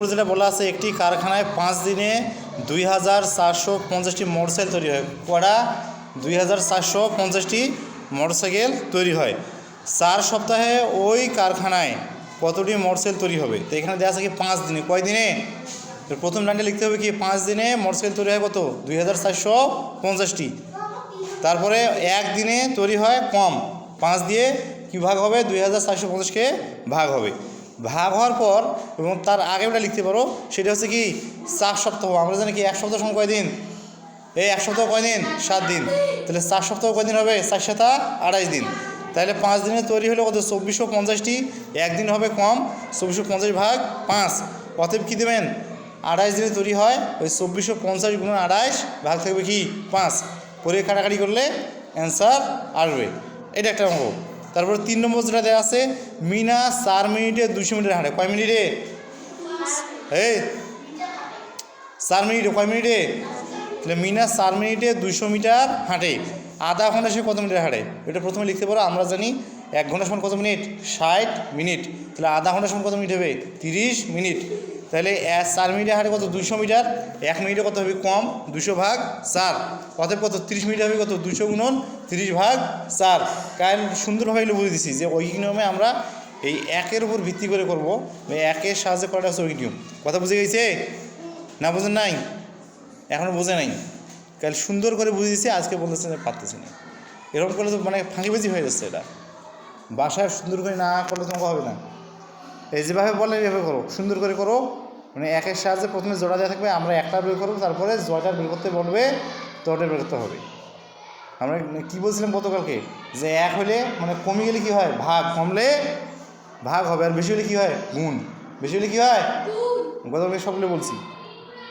যেটা বলা আছে, একটি কারখানায় পাঁচ দিনে দুই হাজার চারশো পঞ্চাশটি মোটরসাইকেল তৈরি হয়। কড়া দুই হাজার চারশো পঞ্চাশটি মোটরসাইকেল তৈরি হয়। চার সপ্তাহে ওই কারখানায় কতটি মোটরসাইকেল তৈরি হবে? তো এখানে দেওয়া আছে কি পাঁচ দিনে। কয় দিনে? তো প্রথম লাইনটা লিখতে হবে কি, পাঁচ দিনে মোটরসাইকেল তৈরি হয় কত? দুই হাজার চারশো পঞ্চাশটি। তারপরে একদিনে তৈরি হয় কম। পাঁচ দিয়ে কী ভাগ হবে? দুই হাজার চারশো পঞ্চাশকে ভাগ হবে। ভাগ হওয়ার পর এবং তার আগে ওটা লিখতে পারো, সেটা হচ্ছে কি, চার সপ্তাহ, আমরা জানি কি, এক সপ্তাহ সময় কয়দিন এই এক সপ্তাহ কয়দিন সাত দিন। তাহলে চার সপ্তাহ কয়দিন হবে? চার সাতা আড়াইশ দিন। তাহলে পাঁচ দিনে তৈরি হলে কত? চব্বিশশো পঞ্চাশটি। একদিন হবে কম, চব্বিশশো পঞ্চাশ ভাগ পাঁচ। অতএব কী দেবেন? আড়াইশ দিনে তৈরি হয়, ওই চব্বিশশো পঞ্চাশ গুণ আড়াইশ ভাগ থাকবে কি? পাঁচ। পরে কাটাকাটি করলে অ্যান্সার আসবে। এটা একটা অঙ্ক। তারপরে তিন নম্বর যেটা দেওয়া আছে, মিনা চার মিনিটে দুশো মিটার হাঁটে। কয় মিনিটে? এই, চার মিনিটে, কয় মিনিটে? তাহলে মিনা চার মিনিটে দুশো মিটার হাঁটে। আধা ঘণ্টা সে কত মিটার হাঁটে? এটা প্রথমে লিখতে পারো, আমরা জানি এক ঘণ্টা সময় কত মিনিট? ষাট মিনিট। তাহলে আধা ঘণ্টা সময় কত মিনিট হবে? তিরিশ মিনিট। তাহলে চার মিনিটে হাঁটে কত? দুশো মিটার। এক মিনিটে কত হবে কম? দুশো ভাগ চার। অতএব কত? তিরিশ মিনিট হবে কত? দুশো গুণন তিরিশ ভাগ চার। কারণ সুন্দরভাবে এগুলো বুঝে দিছি যে ঐকিক নিয়মে আমরা এই একের উপর ভিত্তি করে করব। একের সাহায্যে করাটা হচ্ছে ঐকিক নিয়ম। কথা বুঝে গেছে? না বুঝেন নাই? এখনও বোঝে নাই? কাল সুন্দর করে বুঝে দিচ্ছে আজকে বলতেছে না পারতেছি না। এরকম করলে তো মানে ফাঁকিবাজি হয়ে যাচ্ছে এটা। বাসায় সুন্দর করে না করলে তোমাকে হবে না। যেভাবে বলেন এভাবে করো। সুন্দর করে করো। মানে একের সাহায্যে প্রথমে জোড়া দেওয়া থাকবে আমরা একটা বের করব তারপরে জয়টা বের করতে বলবে তোটা বের করতে হবে। আমরা কী বলছিলাম গতকালকে? যে এক হলে মানে কমে গেলে কী হয়? ভাগ কমলে ভাগ হবে আর বেশি হলে কী হয়? গুণ। বেশি হলে কী হয়? গতকালকে সকলে বলছি।